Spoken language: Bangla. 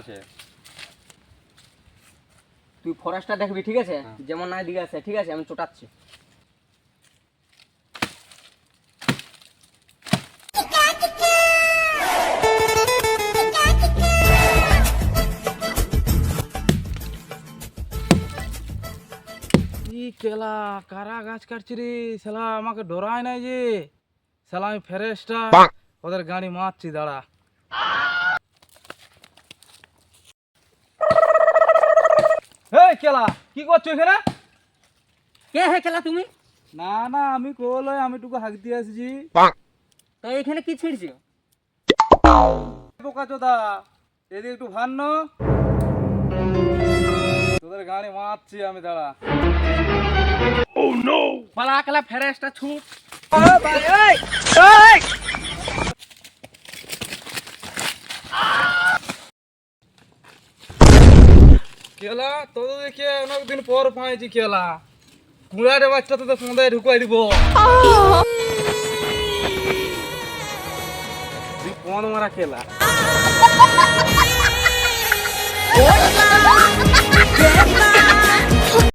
আছে। তুই ফরেস্টটা দেখবি ঠিক আছে? যেমন নাই দিকে আছে ঠিক আছে? আমি চটাচ্ছি। ই কেলা কারা গাছ কাটছি রে? শালা আমাকে ডরায় নাই যে। শালা আমি ফেরেস্টা ওদের গাড়ি মারছি দাঁড়া। এই কেলা কি করছ এখানে? কে হে খেলা তুমি? না না আমি কোলই আমি টুকু হাঁক দিয়ে আসছি। তো এখানে কি ছিড়ছি? বোকা চোদা এদিকে একটু ভান্ন তোদের গাড়ি মারছি আমি দাঁড়া। পালা খেলা ফেরেস্টা ছুট কেলা তোদের দেখে অনেকদিন পর পাইছি কেলা কুড়াটে বাচ্চা তোদের সন্ধ্যায় ঢুকাই দিব। কোন মারা খেলা?